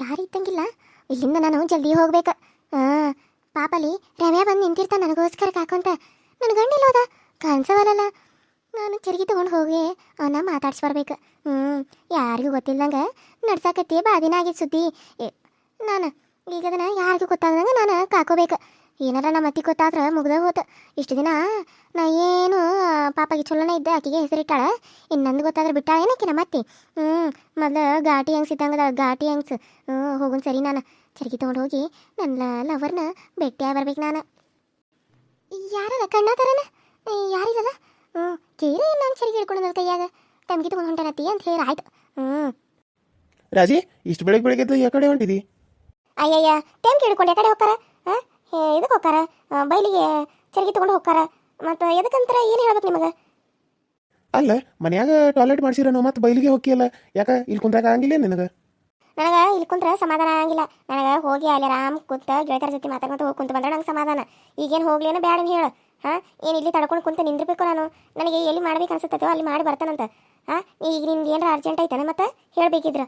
ಯಾರು ಇದ್ದಂಗಿಲ್ಲ ಇಲ್ಲಿಂದ ನಾನು ಜಲ್ದಿ ಹೋಗ್ಬೇಕು. ಹಾಂ ಪಾಪಲಿ ರಮ್ಯಾ ಬಂದು ನಿಂತಿರ್ತ ನನಗೋಸ್ಕರ ಕಾಕೊಂತ. ನನ್ನ ಗಂಡಿಲ್ಲ ಹೋದ. ಕಾಣಿಸವಲ್ಲ ನಾನು ಚರ್ಗಿ ತೊಗೊಂಡು ಹೋಗಿ ಅವನ್ನ ಮಾತಾಡ್ಸಿ ಬರ್ಬೇಕು. ಹ್ಞೂ ಯಾರಿಗೂ ಗೊತ್ತಿಲ್ಲದಂಗೆ ನಡ್ಸಾಕತ್ತಿ ಬಾದಿನ ದಿನ ಆಗಿದ್ದು ಸುದ್ದಿ. ಏ, ನಾನು ಈಗ ಅದನ್ನ ಯಾರಿಗೂ ಗೊತ್ತಾಗ್ದಂಗೆ ನಾನು ಕಾಕೋಬೇಕು. ಏನಾರ ನಮ್ಮ ಅತ್ತಿ ಗೊತ್ತಾದ್ರೆ ಮುಗ್ದ ಹೋತು. ಇಷ್ಟು ದಿನ ನಾ ಏನು ಪಾಪಾಗಿ ಚಲೋನೇ ಇದ್ದೆ ಆಕೆಗೆ ಹೆಸರಿಟ್ಟಾಳ. ಇನ್ನು ನಂದು ಗೊತ್ತಾದ್ರೆ ಬಿಟ್ಟಾಳ ಏನಕ್ಕೆ ನಮ್ಮ ಅತ್ತಿ? ಹ್ಞೂ ಮೊದಲು ಘಾಟಿ ಹೆಂಗ್ಸ್ ಇದ್ದಂಗದ ಘಾಟಿ ಹೆಂಗ್ಸ್ ಹ್ಞೂ ಹೋಗುನ್ ಸರಿ ನಾನು. ಚರ್ಗಿ ತೊಗೊಂಡು ಹೋಗಿ ನನ್ನ ಲವರ್ನ ಭೇಟಿಯಾಗಿ ಬರ್ಬೇಕು ನಾನು. ಯಾರಲ್ಲ ಕಣ್ಣ ಥರನ ಯಾರಿದಲ್ಲ ಹ್ಞೂ ಕೇಳಿ ನಾನು ಚರ್ಗಿ ಹಿಡ್ಕೊಂಡು ನನ್ನ ಕೈಯಾಗ. ತಮ್ಗೆ ತೊಗೊಂಡು ಹೊಂಟನತ್ತಿ ಅಂತ ಹೇಳಿ ಆಯ್ತು. ಹ್ಞೂ. ರಾಜಿ ಇಷ್ಟು ಬೆಳಗ್ಗೆ ಬೆಳಗ್ಗೆ ಎದ್ದು ಕಡೆ ಹೊಂಟಿದಿ? ಅಯ್ಯಯ್ಯ ಟೈಮ್ ಹಿಡ್ಕೊಂಡು ಕಡೆ ಹೋಗ್ತಾರ? ಹಾಂ? ಇದಕ್ಕೆ ಹೋಗ್ತಾರ? ಬೈಲಿಗೆ ಚರಗಿ ತಗೊಂಡು ಹೋಗ್ತಾರ. ಮತ್ತೆ ಎದಕ್ಕಂತಾರ ಏನು ಹೇಳ್ಬೇಕು ನಿಮಗೆ? ಅಲ್ಲ ಮನ್ಯಾಗ ಟಾಯ್ಲೆಟ್ ಮಾಡ್ಸಿರೋನು ಮತ್ತೆ ಬೈಲಿಗೆ ಹೋಗಿಯಲ್ಲ ಯಾಕ ಇಲ್ಲಿ ಕುಂದ್ರಾಗ ಆಗಿಲ್ಲ ನಿನಗೆ? ನನಗೆ ಇಲ್ಲಿ ಕುಂತ್ರೆ ಸಮಾಧಾನ ಆಗಿಲ್ಲ ನನಗೆ ಹೋಗಿ ಅಲ್ಲಿ ಆರಾಮ್ ಕುಂತ ಗೆಳತರ ಜೊತೆ ಮಾತಾಡ್ಕೊಂತ ಹೋಗಿ ಕುಂತ ಬಂದ್ರೆ ನಂಗೆ ಸಮಾಧಾನ. ಈಗೇನು ಹೋಗ್ಲೇನ ಬೇಡ ಅಂತ ಹೇಳು. ಹಾ ಏನು ಇಲ್ಲಿ ತಡ್ಕೊಂಡು ಕುಂತ ನಿಂದಿರ್ಬೇಕು ನಾನು? ನನಗೆ ಎಲ್ಲಿ ಮಾಡ್ಬೇಕು ಅನ್ಸುತ್ತೋ ಅಲ್ಲಿ ಮಾಡಿ ಬರ್ತಾನಂತ. ಹಾ ಈಗ ನಿಮ್ಗೆ ಏನಾರ ಅರ್ಜೆಂಟ್ ಐತಾನೆ ಮತ್ತೆ? ಹೇಳ್ಬೇಕಿದ್ರ.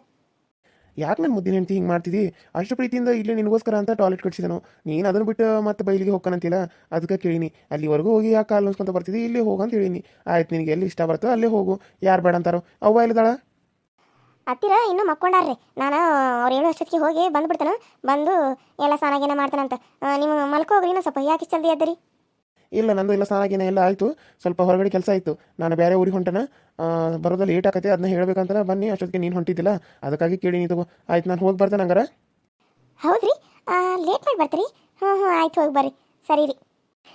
ಯಾಕೆ ನನ್ನ ಮುದ್ದಿನ ಹೆಂಡತಿ ಹಿಂಗೆ ಮಾಡ್ತಿದ್ದಿ ಅಷ್ಟು ಪ್ರೀತಿಯಿಂದ ಇಲ್ಲಿ ನಿನಗೋಸ್ಕರ ಅಂತ ಟಾಯ್ಲೆಟ್ ಕಟ್ಸಿದನು. ನೀನು ಅದನ್ನು ಬಿಟ್ಟು ಮತ್ತೆ ಬೈಲಿಗೆ ಹೋಗ್ಕನಂತಿಲ್ಲ ಅದಕ್ಕೆ ಕೇಳಿನಿ. ಅಲ್ಲಿವರೆಗೂ ಹೋಗಿ ಯಾಕೆ ಕಾಲು ನೋಸ್ಕೊಂತ ಬರ್ತಿದ್ದಿ ಇಲ್ಲಿ ಹೋಗಂತ ಹೇಳಿನಿ. ಆಯ್ತು, ನಿನಗೆ ಎಲ್ಲಿ ಇಷ್ಟ ಬರ್ತೋ ಅಲ್ಲೇ ಹೋಗು. ಯಾರು ಬೇಡ ಅಂತಾರೋ? ಅವ್ವ ಇಲ್ಲದಾಳ ಹತ್ತಿರ, ಇನ್ನೂ ಮಕ್ಕೊಂಡಾರ್ರಿ. ನಾನು, ಅವ್ರು ಹೇಳೋ ಅಷ್ಟೊತ್ತಿಗೆ ಹೋಗಿ ಬಂದ್ಬಿಡ್ತಾನೆ. ಬಂದು ಎಲ್ಲ ಸ್ನಾನಾಗೇನ ಮಾಡ್ತಾನಂತ. ನಿಮ್ಮ ಮಲ್ಕೋಗ್ರಿ ಇನ್ನೂ ಸ್ವಲ್ಪ. ಯಾಕೆ ಚಂದಿ ಎದ್ದರಿ? ಇಲ್ಲ, ನಂದು ಎಲ್ಲ ಸ್ನಾನಾಗಿನ ಎಲ್ಲ ಆಯಿತು. ಸ್ವಲ್ಪ ಹೊರಗಡೆ ಕೆಲಸ ಆಯಿತು ನಾನು ಬೇರೆ ಊರಿಗೆ ಹೊಂಟನ. ಬರೋದು ಲೇಟ್ ಆಗತ್ತೆ ಅದನ್ನ ಹೇಳ್ಬೇಕಂತ ಬನ್ನಿ, ಅಷ್ಟೊತ್ತಿಗೆ ನೀನು ಹೊಂಟಿದ್ದಿಲ್ಲ. ಅದಕ್ಕಾಗಿ ಕೇಳಿ ನೀ ತಗೋ. ಆಯ್ತು, ನಾನು ಹೋಗಿ ಬರ್ತೇನೆ ಹಂಗಾರ. ಹೌದ್ರಿ? ಲೇಟ್ ಮಾಡಿ ಬರ್ತೀರಿ? ಹ್ಞೂ ಹ್ಞೂ ಆಯ್ತು, ಹೋಗಿ ಬರ್ರಿ. ಸರಿ ರೀ.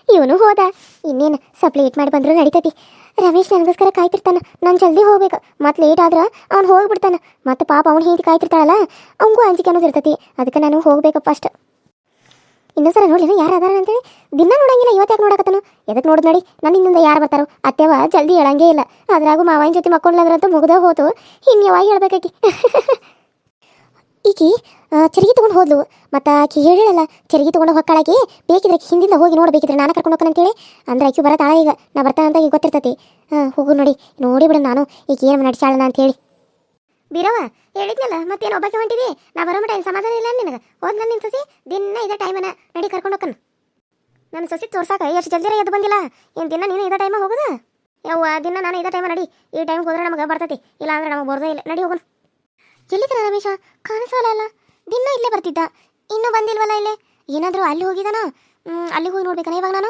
ಇವನು ಹೋದ. ಇನ್ನೇನು ಸ್ವಲ್ಪ ಲೇಟ್ ಮಾಡಿ ಬಂದ್ರು ನಡೀತೈತಿ. ರಮೇಶ್ ನನಗೋಸ್ಕರ ಕಾಯ್ತಿರ್ತಾನೆ. ನಾನು ಜಲ್ದಿ ಹೋಗ್ಬೇಕು. ಮತ್ತೆ ಲೇಟ್ ಆದ್ರೆ ಅವ್ನು ಹೋಗ್ಬಿಡ್ತಾನೆ. ಮತ್ತೆ ಪಾಪ ಅವ್ನು ಹಿಂದೆ ಕಾಯ್ತಿರ್ತಾಳಲ್ಲ, ಅವಂಗೂ ಅಂಜಿಕೆ ಅನ್ನೋದು ಇರ್ತೈತಿ. ಅದಕ್ಕೆ ನಾನು ಹೋಗ್ಬೇಕಪ್ಪ ಅಷ್ಟು. ಇನ್ನೊಂದ್ಸಲ ನೋಡ್ಲಿನ ಯಾರು ಅದಾರ ಅಂತೇಳಿ? ದಿನ ನೋಡಂಗಿಲ್ಲ ಇವತ್ತು ಯಾಕೆ ನೋಡಕತ್ತನು? ಎದಕ್ಕೆ ನೋಡಿದ್ ನೋಡಿ? ಇನ್ನಿಂದ ಯಾರು ಬರ್ತಾರೋ? ಅತ್ತೆವ ಜಲ್ದಿ ಹೇಳಂಗೇ ಇಲ್ಲ. ಅದ್ರಾಗೂ ಮಾವನ ಜೊತೆ ಮಕ್ಕೊಂಡ್ಲದ್ರಂತ ಮುಗ್ದ ಹೋತು. ಇನ್ನು ಯಾವಾಗ ಹೇಳ್ಬೇಕಾಕಿ? ಈಕಿ ಚರಿಗೆ ತೊಗೊಂಡು ಹೋದ್ಲು. ಮತ್ತೆ ಆಕಿ ಹೇಳಿಳಲ್ಲ ಚರಿಗೆ ತೊಗೊಂಡು ಹೊಕ್ಕಳಾಕಿ, ಬೇಕಿದ್ರೆ ಹಿಂದಿಂದ ಹೋಗಿ ನೋಡ್ಬೇಕಿದ್ರೆ ನಾನು ಕರ್ಕೊಂಡು ಹೋಗ್ಕಂತೇಳಿ ಅಂದ್ರೆ ಆಕಿ ಬರತಾಳ ಈಗ. ನಾ ಬರ್ತಾನಂತ ಈಗ ಗೊತ್ತಿರ್ತೈತಿ. ಹಾಂ ಹೋಗು ನೋಡಿ ನೋಡಿ ಬಿಡು ನಾನು. ಈಗ ಏನು ನಡ್ಸಾಳನ ಅಂತೇಳಿ. ಬೀರವ ಹೇಳಿದ್ನಲ್ಲ, ಮತ್ತೇನು ಒಬ್ಬಕ್ಕೆ ಹೊಂಟಿದೆ? ನಾ ಬರೋ ಮಟ ಏನ್ ಸಮಾಧಾನ ಇಲ್ಲ ನಿನಗೆ? ಹೋದ್ ನನ್ನ ನಿನ್ನ ಸಸಿ ದಿನ ಇದೇ ಟೈಮನ ನಡಿ ಕರ್ಕೊಂಡು ಹೋಗ್ಕನ್ ನನ್ನ ಸಸಿ ತೋರ್ಸಾಕ ಎಷ್ಟು ಜಲ್ದಿರ ಎದ್ದು ಬಂದಿಲ್ಲ. ಏನು ದಿನ ನೀನು ಇದೇ ಟೈಮ ಹೋಗುದ? ಯಾವ ದಿನ ನಾನು ಇದೇ ಟೈಮ ನಡಿ. ಈ ಟೈಮ್ ಹೋದ್ರೆ ನಮಗೆ ಬರ್ತೈತಿ. ಇಲ್ಲ ಅಂದ್ರೆ ನಮಗೆ ಬರ್ದೇ ಇಲ್ಲ. ನಡಿ ಹೋಗೋಣ. ಎಲ್ಲಿದ್ದಾನ ರಮೇಶ? ಕಾಣಿಸೋಲ್ಲ ಅಲ್ಲ. ದಿನ ಇಲ್ಲೇ ಬರ್ತಿದ್ದ. ಇನ್ನೂ ಬಂದಿಲ್ವಲ್ಲ ಇಲ್ಲೇ? ಏನಾದರೂ ಅಲ್ಲಿ ಹೋಗಿದಾನ? ಅಲ್ಲಿಗೆ ಹೋಗಿ ನೋಡ್ಬೇಕನ ಇವಾಗ ನಾನು?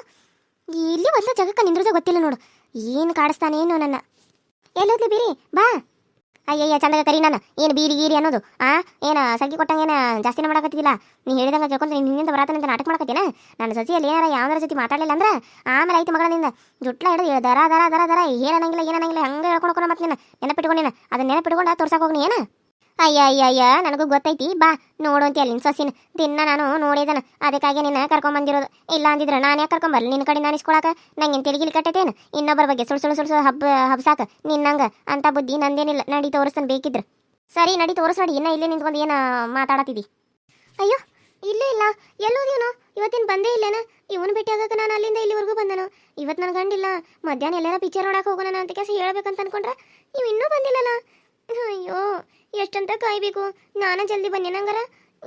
ಇಲ್ಲಿ ಒಂದು ಜಗಕ್ಕೆ ನಿಂದ್ರದೇ ಗೊತ್ತಿಲ್ಲ ನೋಡು. ಏನು ಕಾಡಿಸ್ತಾನೆ ಏನು ನನ್ನ ಎಲ್ಲೋದ್ಲಿ ಬೀರಿ? ಬಾ. ಅಯ್ಯಯ್ಯ, ಚಂದಾಗ ಕರಿ ನಾನು. ಏನು ಬೀರಿ ಗೀರಿ ಅನ್ನೋದು? ಆ, ಏನು ಸಗ್ಗಿ ಕೊಟ್ಟಂಗೆ ಏನು ಜಾಸ್ತಿನ ಮಾಡಕತ್ತಿದ್ದಿಲ್ಲ? ನೀ ಹೇಳಿದಂಗೆ ಕೇಳ್ಕೊಂತ ನೀನು ಹಿಂದಿಂದ ಬರತ್ತನಂತ ನಾಟಕ ಮಾಡಕತ್ತೀನ ನನ್ನ ಸಸಿಯಲ್ಲಿ ಏನಾರ ಯಾವ್ದಾರ ಜೊತೆ ಮಾತಾಡಲಿಲ್ಲ ಅಂದ್ರೆ ಆಮೇಲೆ ಐತಿ ಮಗಳ ನಿಂದ ಜುಟ್ಲ ಹಿಡಿದು ದರ ದರ ದರ ದರ ಏನಂಗಿಲ್ಲ ಏನಂಗಿಲ್ಲ ಹಂಗೆ ಹೇಳ್ಕೊಂಡು ಮತ್ತೆ ನೀನು. ನೆನಪಿಟ್ಕೊಂಡಿನ ಅದನ್ನ ನೆನಪಿಟ್ಕೊಂಡು ತೋರ್ಸಕ್ಕೆ ಹೋಗ್ನಿ ಏನ? ಅಯ್ಯ ಅಯ್ಯ ಅಯ್ಯ ನನಗೂ ಗೊತ್ತೈತಿ. ಬಾ, ನೋಡು ಅಂತ ಅಲ್ಲಿ ಸೊಸಿನ. ದಿನ ನಾನು ನೋಡಿದನ. ಅದಕ್ಕಾಗಿ ನಿನ್ನ ಕರ್ಕೊಂಬಂದಿರೋದು ಇಲ್ಲ ಅಂದಿದ್ರೆ ನಾನು ಯಾಕೆ ಕರ್ಕೊಂಬರ್ಲಿ ನಿನ್ನ ಕಡೆ ನಾನು ಇಸ್ಕೊಳಕ? ನಂಗೆ ತೆಲಿಗಿಲಿ ಕಟ್ಟತೇನು? ಇನ್ನೊಬ್ಬರ ಬಗ್ಗೆ ಸುಳ್ಳು ಸುಳ್ಳು ಸುಳ್ಳು ಹಬ್ಬ ಹಬ್ಸಾಕ? ನಿನ್ನಂಗ ಅಂತ ಬುದ್ಧಿ ನಂದೇನಿಲ್ಲ. ನಡಿ ತೋರಿಸ್ತಾನೆ ಬೇಕಿದ್ರೆ. ಸರಿ, ನಡಿ ತೋರಿಸ್ ನಡಿ ಇನ್ನ ಇಲ್ಲೇ ನಿಂತ್ಕೊಂಡು ಏನು ಮಾತಾಡತ್ತಿದ್ದಿ ಅಯ್ಯೋ, ಇಲ್ಲೇ ಇಲ್ಲ. ಎಲ್ಲೋದೇನು ಇವತ್ತಿನ ಬಂದೇ ಇಲ್ಲೇನ? ಇವನು ಭೇಟಿ ಆಗಕ್ಕೆ ನಾನು ಅಲ್ಲಿಂದ ಇಲ್ಲಿವರೆಗೂ ಬಂದನು. ಇವತ್ತು ನನ್ನ ಗಂಡಿಲ್ಲ. ಮಧ್ಯಾಹ್ನ ಎಲ್ಲಾರ ಪಿಕ್ಚರ್ ನೋಡಕ್ಕೆ ಹೋಗೋಣ ಅಂತ ಕೆಲಸ ಹೇಳಬೇಕಂತ ಅನ್ಕೊಂಡ್ರೆ? ನೀವು ಇನ್ನೂ ಬಂದಿಲ್ಲಲ್ಲ ಅಯ್ಯೋ, ಎಷ್ಟಂತ ಕಾಯ್ಬೇಕು? ನಾನು ಜಲ್ದಿ ಬನ್ನಿ ನಂಗಾರ.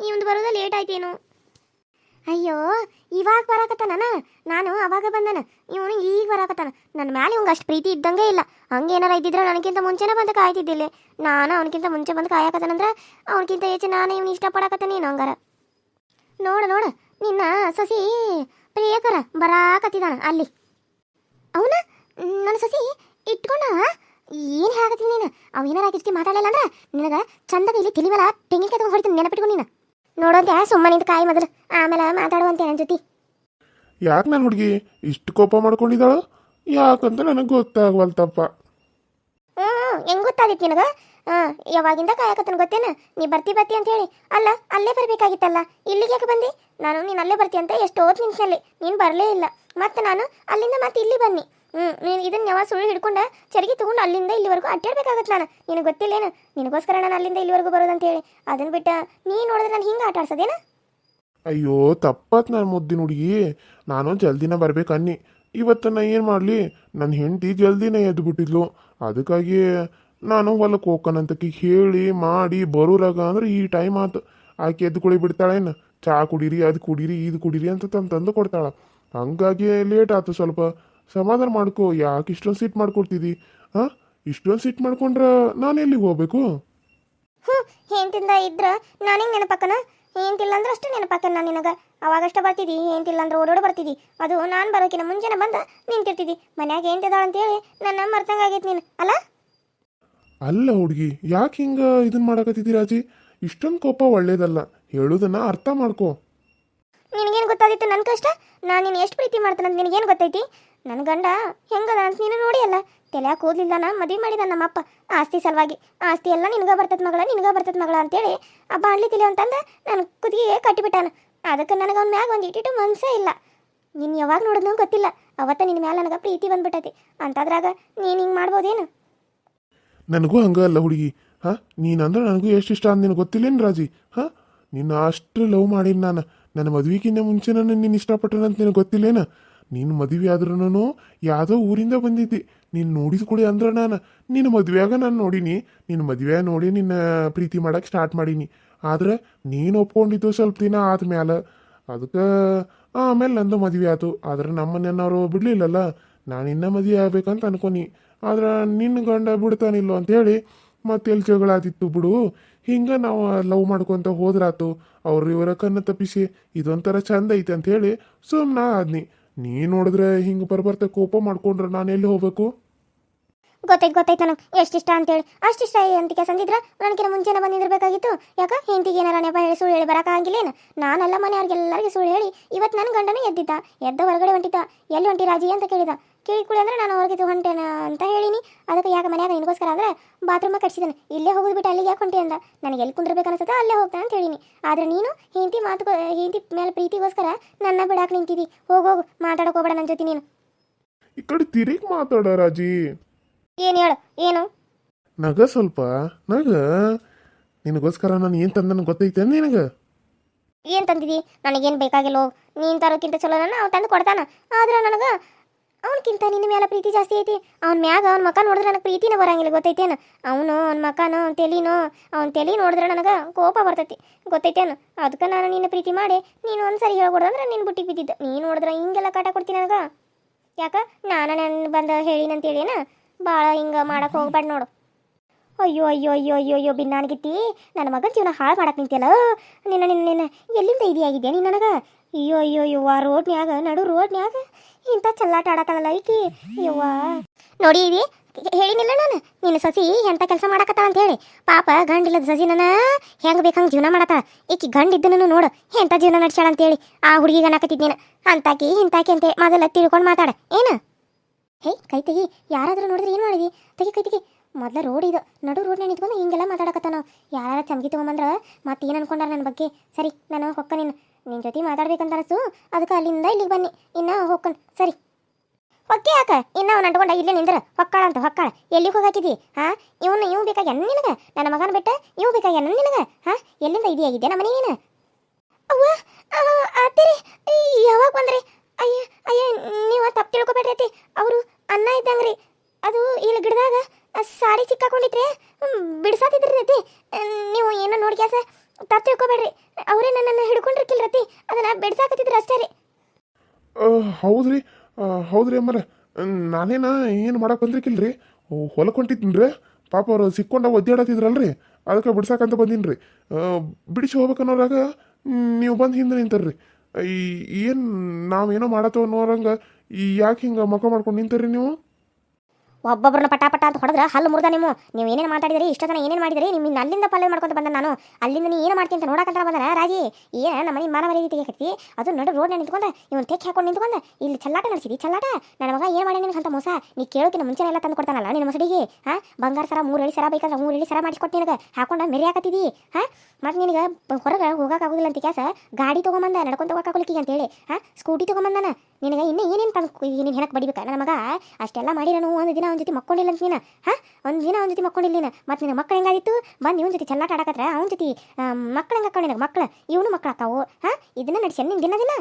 ಇವಂದು ಬರೋದ ಲೇಟ್ ಆಯ್ತೇನು. ಅಯ್ಯೋ, ಇವಾಗ ಬರಾಕತ್ತಾನ ನಾನು ಅವಾಗ ಬಂದನ. ಇವನು ಈಗ ಬರಾಕತ್ತಾನ. ನನ್ನ ಮ್ಯಾಲೆ ಇವಂಗೆ ಅಷ್ಟು ಪ್ರೀತಿ ಇದ್ದಂಗೆ ಇಲ್ಲ. ಹಂಗೇನಾರ ಇದ್ದಿದ್ರೆ ನನಗಿಂತ ಮುಂಚೆನೇ ಬಂದು ಕಾಯ್ತಿದ್ದಿಲ್ಲ. ನಾನು ಅವನಕ್ಕಿಂತ ಮುಂಚೆ ಬಂದು ಕಾಯಕತ್ತಾನಂದ್ರೆ ಅವನಕ್ಕಿಂತ ಹೆಚ್ಚು ನಾನು ಇವ್ನು ಇಷ್ಟಪಡಕತ್ತಾನೆ ನೀನು ಹಂಗಾರ. ನೋಡು ನೋಡು. ನಿನ್ನ ಸಸಿ ಪ್ರಿಯಕರ ಬರಾಕತ್ತಿದಾನ ಅಲ್ಲಿ. ಅವನ? ನನ್ನ ಸಸಿ ಇಟ್ಕೊಂಡ ಏನು ಹೇಳಕತ್ತೀನಿ ನೀನು? ಅವ ಏನಾರ ಆಗಿರ್ತಿ ಮಾತಾಡಲಿಲ್ಲ ಅಂದ್ರೆ ನಿನಗೆ ಚಂದಾಗ ಇಲ್ಲಿ ತಿಳಿವಲ್ಲ ತೆಂಗಿನಕಾಯಿ ತಗೊಂಡು ಹೊಡಿತೀನಿ ನೆನಪಿಟ್ಕೊಂಡು ನೀನು. ನೋಡೋಂತೆ ಸುಮ್ಮನೆ ನಿಂತು ಕಾಯಿ ಮೊದಲು. ಆಮೇಲೆ ಮಾತಾಡುವಂತೆ ನನ್ನ ಜೊತೆ. ಯಾಕೆ ನನ್ನ ಹುಡುಗಿ ಇಷ್ಟು ಕೋಪ ಮಾಡ್ಕೊಂಡಿದ್ದಾಳು? ಯಾಕಂತ ನನಗೆ ಗೊತ್ತಾಗವಲ್ತಪ್ಪ. ಹ್ಞೂ ಹೆಂಗ್ ಗೊತ್ತಾಗಿತ್ತು ನಿನಗೆ? ಹಾಂ ಯಾವಾಗಿಂದ ಕಾಯಕತ್ತನ ಗೊತ್ತೇನ? ನೀ ಬರ್ತಿ ಬರ್ತಿ ಅಂತ ಹೇಳಿ. ಅಲ್ಲ ಅಲ್ಲೇ ಬರಬೇಕಾಗಿತ್ತಲ್ಲ? ಇಲ್ಲಿಗೆ ಯಾಕೆ ಬಂದಿ? ನಾನು ನೀನು ಅಲ್ಲೇ ಬರ್ತಿ ಅಂತ ಎಷ್ಟೋ ನಿಮಿಷಲ್ಲಿ ನೀನು ಬರಲೇ ಇಲ್ಲ. ಮತ್ತೆ ನಾನು ಅಲ್ಲಿಂದ ಮತ್ತೆ ಇಲ್ಲಿ ಬನ್ನಿ. ಹ್ಞೂ ನೀನು ಇದನ್ನ ಯಾವ ಸುಳ್ಳು ಹಿಡ್ಕೊಂಡು? ಚರಿಗೆ ತಗೊಂಡು ಅಲ್ಲಿಂದ ಇಲ್ಲಿವರೆಗೂ ಅಡ್ಡಾಡ್ಬೇಕಾಗತ್ತೆ ನಾನು. ನಿನಗೆ ಗೊತ್ತಿಲ್ಲೇನು? ನಿನಗೋಸ್ಕರ ನಾನು ಅಲ್ಲಿಂದ ಇಲ್ಲಿವರೆಗೂ ಬರೋದಂತ ಹೇಳಿ. ಅದನ್ನ ಬಿಟ್ಟ ನೀ ನೋಡಿದ್ರೆ ನಾನು ಹಿಂಗೆ ಆಟ ಅಯ್ಯೋ, ತಪ್ಪತ್ ನಾನು ಮುದ್ದಿನ ಹುಡುಗಿ. ನಾನು ಜಲ್ದಿನ ಬರ್ಬೇಕನ್ನಿ ಇವತ್ತು ನಾ ಏನು ಮಾಡಲಿ? ನನ್ನ ಹೆಂಡತಿ ಜಲ್ದಿನ ಎದ್ದು ಬಿಟ್ಟಿದ್ಲು ಅದಕ್ಕಾಗಿ ನಾನು ಹೊಲಕ್ಕೆ ಹೋಗ್ಕನಂತಕಿ ಹೇಳಿ, ಮಾಡಿ, ಬರೋರಾಗ ಅಂದ್ರೆ ಈ ಟೈಮ್ ಆತು. ಆಕೆ ಎದ್ದು ಕುಳಿ ಬಿಡ್ತಾಳೇನು? ಚಾ ಕುಡೀರಿ, ಅದು ಕುಡೀರಿ ಇದು ಕುಡೀರಿ ಅಂತ ತಂದು ತಂದು ಕೊಡ್ತಾಳ. ಹಂಗಾಗಿ ಲೇಟ್ ಆಯ್ತು ಸ್ವಲ್ಪ. ಸಮಾಧಾನ ಮಾಡ್ಕೋ ಯಾಕೆ ಇಷ್ಟೊಂದು ಸಿಟ್ ಮಾಡ್ಕೊಡ್ತಿದ್ದಿ ಹಾಂ? ಇಷ್ಟೊಂದು ಸಿಟ್ ಮಾಡ್ಕೊಂಡ್ರೆ ನಾನು ಎಲ್ಲಿಗೆ ಹೋಗ್ಬೇಕು? ಹ್ಞೂ ಹೆಂತಿಂದ ಇದ್ರ ನಾನಿಗೆ ನೆನಪಕ್ಕನ ಹೆಂತಿಲ್ಲ ಅಂದ್ರೆ ಅಷ್ಟು ನೆನಪಕ್ಕನ ನಾನು ನಿನಗೆ. ಅವಾಗಷ್ಟ ಬರ್ತಿದ್ದಿ ಹೆಂತಿಲ್ಲ ಅಂದ್ರೆ ಓಡೋಡಿ ಬರ್ತಿದ್ದಿ ಅದು ನಾನು ಬರೋಕಿನ ಮುಂಚೆನೆ ಬಂದ ನಿಂತಿರ್ತಿದ್ದಿ ಮನ್ಯಾಗ ಹೆಂತಿದಾಳ ಅಂತೇಳಿ ನನ್ನ ಮರ್ತಂಗಾಗೈತಿ ನೀನು ಅಲ್ಲ? ಅಲ್ಲ ಹುಡುಗಿ ಯಾಕೆ ಹಿಂಗೆ ಇದನ್ನ ಮಾಡಕತ್ತಿದ್ದೀರಿ ಅಜ್ಜಿ ಇಷ್ಟೊಂದು ಕೋಪ ಒಳ್ಳೇದಲ್ಲ ಹೇಳೋದನ್ನ ಅರ್ಥ ಮಾಡ್ಕೋ. ನಿನಗೇನು ಗೊತ್ತಾದಿತ್ತು ನನ್ನ ಕಷ್ಟ? ನಾನು ನೀನು ಎಷ್ಟು ಪ್ರೀತಿ ಮಾಡ್ತಾನೆ ಅಂತ ನಿನಗೇನು ಗೊತ್ತೈತಿ? ನನ್ನ ಗಂಡ ಹೆಂಗದ ಅಂತ ನೀನು ನೋಡಿ ಅಲ್ಲ ತಲೆಯಾಗ ಕೂದಲಿಲ್ಲ ನಾ ಮದುವೆ ಮಾಡಿದ ನಮ್ಮಪ್ಪ. ಆಸ್ತಿ ಸಲುವಾಗಿ. ಆಸ್ತಿ ಎಲ್ಲ ನಿನಗ ಬರ್ತದ ಮಗಳ, ನಿನಗ ಬರ್ತದ ಮಗಳ ಅಂತೇಳಿ ಆ ಬಾಣ್ಲಿ ತಿಳಿ ಅಂತಂದ ನಾನು ಕುದಿಗೆ ಕಟ್ಟಿಬಿಟ್ಟಾನ. ಅದಕ್ಕೆ ನನಗೆ ಅವ್ನ ಮ್ಯಾಗ ಒಂದು ಇಟ್ಟಿಟ್ಟು ಮನಸ್ಸೇ ಇಲ್ಲ. ನೀನು ಯಾವಾಗ ನೋಡಿದ್ನೋ ಗೊತ್ತಿಲ್ಲ. ಅವತ್ತ ನಿನ್ನ ಮ್ಯಾಲ ನನಗೆ ಪ್ರೀತಿ ಬಂದ್ಬಿಟ್ಟತಿ. ಅಂತದ್ರಾಗ ನೀನು ಹಿಂಗೆ ಮಾಡ್ಬೋದೇನು? ನನಗೂ ಹಂಗ ಅಲ್ಲ ಹುಡುಗಿ. ಹಾಂ? ನೀನಂದ್ರೆ ನನಗೂ ಎಷ್ಟು ಇಷ್ಟ ಅಂದ್ರೆ ನಿನಗೆ ಗೊತ್ತಿಲ್ಲೇನು ರಾಜಿ? ಹಾಂ? ನಿನ್ನ ಅಷ್ಟು ಲವ್ ಮಾಡೀನಿ ನಾನು. ನನ್ನ ಮದುವೆಗಿಂತ ಮುಂಚೆ ನಾನು ನಿನ್ನ ಇಷ್ಟಪಟ್ಟನಂತ ನಿನಗೆ ಗೊತ್ತಿಲ್ಲೇನ? ನೀನು ಮದುವೆ ಆದ್ರೂ ಯಾವುದೋ ಊರಿಂದ ಬಂದಿದ್ದಿ. ನೀನು ನೋಡಿದ ಕೂಡಿ ಅಂದ್ರೆ ನಾನು. ನಿನ್ನ ಮದುವೆಯಾಗ ನಾನು ನೋಡೀನಿ. ನಿನ್ನ ಮದುವೆ ನೋಡಿ ನಿನ್ನ ಪ್ರೀತಿ ಮಾಡಕ್ಕೆ ಸ್ಟಾರ್ಟ್ ಮಾಡೀನಿ. ಆದ್ರೆ ನೀನು ಒಪ್ಕೊಂಡಿದ್ದು ಸ್ವಲ್ಪ ದಿನ ಆದ್ಮೇಲೆ ಅದಕ್ಕೆ ಆಮೇಲೆ ನಂದು ಮದುವೆ ಆಯ್ತು ಆದ್ರೆ ನಮ್ಮನೆಯವರು ಬಿಡಲಿಲ್ಲಲ್ಲ. ನಾನು ಇನ್ನ ಮದುವೆ ಆಗ್ಬೇಕಂತ ಅನ್ಕೊನಿ. ಆದ್ರೆ ನಿನ್ನ ಗಂಡ ಬಿಡ್ತಾನಿಲ್ಲೋ ಅಂತೇಳಿ ಮತ್ತೆ ಎಲ್ಲಿ ಜಗಳ ಆದಿತ್ತು ಬಿಡು. ಹಿಂಗೆ ನಾವು ಲವ್ ಮಾಡ್ಕೊಂತ ಹೋದ್ರಾತು. ಅವ್ರು ಇವರ ಕಣ್ಣು ತಪ್ಪಿಸಿ. ಇದೊಂಥರ ಚಂದ ಐತೆ ಅಂತ ಹೇಳಿ ಸುಮ್ಮನೆ ಆದ್ನಿ. ನೀ ನೋಡಿದ್ರೆ ಹಿಂಗೆ ಬರ್ಬರ್ತ ಕೋಪ ಮಾಡ್ಕೊಂಡ್ರೆ ನಾನು ಎಲ್ಲಿ ಹೋಗ್ಬೇಕು? ಗೊತ್ತೈತೆ ಗೊತ್ತೈತೆ ನನಗೆ ಎಷ್ಟಿಷ್ಟ ಅಂತೇಳಿ. ಅಷ್ಟಿಷ್ಟ ಅಂತಿಕೆ ಸಂದಿದ್ರ? ನನಗಿನ ಮುಂಚೆನ ಬಂದಿರ್ಬೇಕಾಗಿತ್ತು ಯಾಕ? ಹೆಂಡತಿಗೆ ಏನಾರ ನೆಪ ಹೇಳಿ ಸುಳ್ಳು ಹೇಳಿ ಬರೋಕ್ಕಾಗಿಲ್ಲೇನು ನಾನೆಲ್ಲ ಮನೆಯವ್ರಿಗೆಲ್ಲರಿಗೆ ಸುಳ್ಳು ಹೇಳಿ ಇವತ್ತು ನನ್ನ ಗಂಡನೇ ಎದ್ದಿದ್ದ. ಎದ್ದ ಹೊರಗಡೆ ಹೊಂಟಿದ್ದ. ಎಲ್ಲಿ ಹೊಂಟಿ ರಾಜಿ ಅಂತ ಕೇಳಿದ. ಕೇಳಿ ಕುಳಿ ಅಂದ್ರೆ ನಾನು ಅವ್ರಿಗೆ ಹೊಂಟೇನ ಅಂತ ಹೇಳಿನಿ. ಅದಕ್ಕೆ ಯಾಕೆ ಮನ್ಯಾಗ ನಿನಗೋಸ್ಕರ ಅಂದ್ರೆ ಬಾತ್ರೂಮ ಕಟ್ಸಿದ್ದಾನೆ ಇಲ್ಲೇ ಹೋಗುದು ಬಿಟ್ಟು ಅಲ್ಲಿಗೆ ಯಾಕೆ ಹೊಂಟಿ ಅಂದ? ನನಗೆ ಎಲ್ಲಿ ಕುಂದ್ರಬೇಕು ಅನ್ಸುತ್ತೆ ಅಲ್ಲೇ ಹೋಗ್ತಾ ಅಂತ ಹೇಳಿನಿ. ಆದ್ರೆ ನೀನು ಹಿಂತಿ ಮಾತು ಹಿಂತಿ ಮೇಲೆ ಪ್ರೀತಿಗೋಸ್ಕರ ನನ್ನ ಬಿಡಾಕ್ ನಿಂತಿದ್ದಿ ಹೋಗೋಗು ಮಾತಾಡಕ್ಕೆ ಹೋಗ್ಬೇಡ ನನ್ನ ಜೊತೆ ನೀನು. ಈ ಕಡೆ ತಿರುಗಿ ಮಾತಾಡ ರಾಜಿ. ಏನು ಹೇಳು? ಏನು? ನಗ ಸ್ವಲ್ಪ ನಗ. ನಿನಗೋಸ್ಕರ ನಾನು ಏನು ತಂದನ ಗೊತ್ತೈತೆ ನಿನಗೆ? ಏನು ತಂದಿದಿ? ನನಗೇನು ಬೇಕಾಗಿಲ್ಲ ಹೋಗ್. ನೀನು ತರೋಕ್ಕಿಂತ ಚಲೋ ನಾನು ಅವ್ನು ತಂದು ಕೊಡ್ತಾನ. ಆದ್ರೆ ನನಗೆ ಅವನಕ್ಕಿಂತ ನಿನ್ನ ಮೇಲೆ ಪ್ರೀತಿ ಜಾಸ್ತಿ ಐತಿ. ಅವ್ನ ಮ್ಯಾಗ ಅವ್ನ ಮಕ ನೋಡಿದ್ರೆ ನನಗೆ ಪ್ರೀತಿನೇ ಬರಂಗಿಲ್ಲ, ಗೊತ್ತೈತೇನು? ಅವನು, ಅವ್ನ ಮಕನೋ, ಅವ್ನ ತೆಲಿನೋ, ಅವ್ನ ತೆಲಿ ನೋಡಿದ್ರೆ ನನಗೆ ಕೋಪ ಬರ್ತೈತಿ, ಗೊತ್ತೈತೇನು? ಅದಕ್ಕೆ ನಾನು ನಿನ್ನ ಪ್ರೀತಿ ಮಾಡಿ ನೀನು ಒಂದು ಸರಿ ಹೇಳ್ಕೊಡ್ದಂದ್ರೆ ನಿನ್ನ ಬುಟ್ಟಿಗೆ ಬಿದ್ದಿದ್ದ. ನೀನು ನೋಡಿದ್ರೆ ಹಿಂಗೆಲ್ಲ ಕಾಟ ಕೊಡ್ತೀನಿ ನನಗೆ? ಯಾಕ? ನಾನು ನನ್ನ ಬಂದ ಹೇಳಿನಂತೇಳಿನ? ಭಾಳ ಹಿಂಗೆ ಮಾಡಕ್ಕೆ ಹೋಗ್ಬೇಡ ನೋಡು. ಅಯ್ಯೋ ಅಯ್ಯೋ ಅಯ್ಯೋ ಅಯ್ಯೋ ಅಯ್ಯೋ, ಬಿನ್ನಾಣಿಗಿತ್ತಿ. ನನ್ನ ಮಗನ ಜೀವನ ಹಾಳು ಮಾಡಕ್ಕೆ ನಿಂತಿಯಲ್ಲ? ನಿನ್ನ ನಿನ್ನ ನಿನ್ನ, ಎಲ್ಲಿಂದ ಇದಿಯಾಗಿದ್ಯಾ ನೀನು ನನಗೆ? ಅಯ್ಯೋ ಅಯ್ಯೋ ಯವ್ವ ರೋಡ್ನ್ಯಾಗ ನಡು ರೋಡ್ನ್ಯಾಗ ಇಂಥ ಚಲ್ಲಾಟ ಆಡತ್ತಾಳಲ್ಲ ಈಕಿ. ಯವ್ವ. ನೋಡಿ ಇದಿ, ಹೇಳಿನಿಲ್ಲ ನಾನು. ನಿನ್ನ ಸಸಿ ಎಂಥ ಕೆಲಸ ಮಾಡಕತ್ತಾಳ ಅಂತ ಹೇಳಿ. ಪಾಪ ಗಂಡಿಲ್ಲದ ಸಸಿ ನನ್ನ ಹೆಂಗೆ ಬೇಕಂಗೆ ಜೀವನ ಮಾಡತ್ತಾಳ ಈಕಿ ಗಂಡಿದ್ದನು ನೋಡು ಎಂಥ ಜೀವನ ನಡ್ಸ್ಯಾಳ ಅಂತೇಳಿ ಆ ಹುಡುಗಿಗೆ ಅನ್ನಕತ್ತಿದ್ ನೀನು. ಅಂತಾಕಿ, ಇಂತಾಕಿ ಅಂತೆ ಮೊದಲ ತಿಳ್ಕೊಂಡು ಮಾತಾಡ. ಏನು? ಹೇ ಕೈ ತೆಗಿ. ಯಾರಾದ್ರೂ ನೋಡಿದ್ರೆ ಏನು ಮಾಡಿದಿ? ತೆಗಿ, ಕೈ ತೆಗಿ. ಮೊದಲ ರೋಡ್ ಇದು. ನಡು ರೋಡ್ನ ನಿಂತ್ಕೊಂಡು ಹಿಂಗೆಲ್ಲ ಮಾತಾಡಕತ್ತಾನ ಯಾರ ಚಮಗಿ ತೊಗೊಂಬಂದ್ರ ಮತ್ತೆ ಏನು ಅನ್ಕೊಂಡಾರ ನನ್ನ ಬಗ್ಗೆ? ಸರಿ, ನಾನು ಹೊಕ್ಕ ನೀನು. ನಿನ್ನ ಜೊತೆ ಮಾತಾಡ್ಬೇಕಂತ ಅನಿಸು ಅದಕ್ಕೆ ಅಲ್ಲಿಂದ ಇಲ್ಲಿಗೆ ಬನ್ನಿ. ಇನ್ನ ಹೋಗ್ಕೊಂಡು ಸರಿ. ಹೊಕ್ಕೆ ಯಾಕ? ಇನ್ನ ಅವ್ನು ಅಂಟ್ಕೊಂಡ ಇಲ್ಲೇ ನಿಂದ್ರ. ಹೊಕ್ಕಾಳ ಅಂತ ಹೊಕ್ಕಾಳ. ಎಲ್ಲಿಗೆ ಹೋಗಾಕಿದಿ ಹಾ? ಇವನು ಇವ್ ಬೇಕಾಗ್ಯಾನ ನಿನಗ? ನನ್ನ ಮಗನ ಬಿಟ್ಟ ಇವ್ ಬೇಕಾಗ್ಯಾನ ನಿನಗ? ಹಾ? ಎಲ್ಲಿಂದ ಇದೆಯಾಗಿದ್ದೆ ನಮ್ಮ ಮನೆ ಅವ್ವ ಆತೀರಿ ಯಾವಾಗ ಬಂದ್ರಿ? ಅಯ್ಯ ಅಯ್ಯ, ನೀವು ತಪ್ಪು ತಿಳ್ಕೊಬೇಡ್ರಿ ಅವರು ಅನ್ನ ಇದ್ದಂಗ್ರಿ. ಅದು ಇಲ್ಲಿ ಗಿಡದಾಗ ಸಾರಿ ಸಿಕ್ಕಾಕೊಂಡಿದ್ರೆ ಬಿಡ್ಸಾತಿದ್ರಿ ನೀವು ಏನೋ ನೋಡಿ ಕ್ಯಾಸ ತಪ್ಪು ತಿಳ್ಕೊಬೇಡ್ರಿ. ಅವರೇ ನನ್ನನ್ನು ಹಿಡ್ಕೊಂಡಿರ್ಕಿಲ್ಲ ರತಿ. ಅದನ್ನ ಬೆಡ್ಸಾಕತ್ತಿದ್ರು ಅಷ್ಟೇ ರೀ. ಹೌದ್ರಿ. ಹೌದ್ರಿ ಅಮ್ಮರ. ನಾನೇನ ಏನು ಮಾಡಕ್ಕೆ ಬಂದ್ರಿಕಿಲ್ರಿ? ಹೊಲಕ್ಕೆ ರೀ ಪಾಪ ಅವ್ರು ಸಿಕ್ಕೊಂಡ ಒದ್ದಾಡತ್ತಿದ್ರಲ್ರಿ. ಅದಕ್ಕೆ ಬಿಡ್ಸಾಕಂತ ಬಂದೀನಿ ಬಿಡಿಸಿ ಹೋಗ್ಬೇಕನ್ನೋರಾಗ ನೀವು ಬಂದು ಹಿಂದೆ ನಿಂತರ್ರಿ. ಏನು ನಾವೇನೋ ಮಾಡತ್ತೋ ಅನ್ನೋರಂಗೆ ಯಾಕೆ ಹಿಂಗೆ ಮಕ ಮಾಡ್ಕೊಂಡು ನಿಂತರ್ರಿ ನೀವು? ಒಬ್ಬೊಬ್ಬರನ್ನ ಪಟ ಪಟ ಅಂತ ಹೊಡೆದ್ರೆ ಹಲ್ಲು ಮುರ್ದ ನೀವು. ನೀವು ಏನೇನು ಮಾತಾಡಿದ್ರಿ? ಇಷ್ಟ ಜನ ಏನೇನು ಮಾಡಿದ್ರಿ? ನಿಮ್ಮ ಅಲ್ಲಿಂದ ಪಲ್ಲೆ ಮಾಡ್ಕೊಂತ ಬಂದ ನಾನು. ಅಲ್ಲಿಂದ ನೀ ಏನು ಮಾಡ್ತೀನಿ ಅಂತ ನೋಡಕಂತ ಬಂದ ರಾಜಿ? ಏನ ನಮ್ಮ ಮನೆ ಮಾನ ಮರ್ಯಾದೆ ತೆಗಿಯಕತ್ತಿ? ಅದು ನಡು ರೋಡ್ನ ನಿಂತ್ಕೊಂಡ ಇವನು ತೆಕ್ಕಿ ಹಾಕೊಂಡು ನಿಂತ್ಕೊಂಡ ಇಲ್ಲಿ ಚಲ್ಲಾಟ ನಡೆಸಿದಿ, ಚಲ್ಲಾಟ? ನನ್ನ ಮಗ ಏನು ಮಾಡಿ ನಿನಗೆ ಅಂತ ಮೋಸ? ನೀ ಕೇಳೋಕಿನ ಮುಂಚೆ ಎಲ್ಲ ತಂದು ಕೊಡ್ತಾನಲ್ಲ ನಿನ್ನ ಮಸಡಿಗೆ? ಹಾ? ಬಂಗಾರ ಸರ, ಮೂರು ಎಳಿ ಸರ ಬೇಕಂದ್ರೆ ಮೂರು ಎಳಿ ಸರ ಮಾಡಿಸ್ಕೊಟ್ಟು ನಿನಗೆ. ಹಾಕೊಂಡ ಮೆರಿ ಹಾಕತ್ತಿದಿ, ಹಾ? ಮತ್ತೆ ನಿನಗೆ ಹೊರಗೆ ಹೋಗೋಕ್ಕಾಗೋದಿಲ್ಲ ಅಂತ ಕ್ಯಾಸ ಗಾಡಿ ತೊಗೊಂಬಂದ ನಡ್ಕೊಂಡು ಹೋಗೋಕ್ಕಾಗಲಿಕ್ಕೆ ಅಂತೇಳಿ, ಹಾ? ಸ್ಕೂಟಿ ತೊಗೊಂಬಂದಾನ. ನಿನಗೆ ಇನ್ನೂ ಏನೇನು ತಂದು ನೀನು ಹೆಣಕ್ಕೆ ಬಡಿಬೇಕಾ? ನನ್ನ ಮಗ ಅಷ್ಟೆಲ್ಲ ಮಾಡಿ ನಾನು ಒಂದು ದಿನ ಅವನ ಜೊತೆ ಮಕ್ಕೊಂಡಿಲ್ಲ ಅಂತ ನೀನು. ಹಾ? ಒಂದು ದಿನ ಅವನ ಜೊತೆ ಮಕ್ಕೊಂಡಿಲ್ಲ ನೀನು. ಮತ್ತು ನಿನ್ನ ಮಕ್ಕಳು ಹೆಂಗಾಗಿತ್ತು? ಬಂದು ಇವನ ಜೊತೆ ಚೆಲ್ಲಾಟ ಆಡಕತ್ರ ಅವನ ಜೊತೆ ಮಕ್ಕಳು ಹೆಂಗೆ ನಿನಗೆ? ಮಕ್ಕಳು ಇವನು ಮಕ್ಕಳು ಅಕ್ಕಾವು ಹಾ? ಇದನ್ನ ನಡೆಸಿ. ನಿನ್ನ ದಿನ ದಿನ?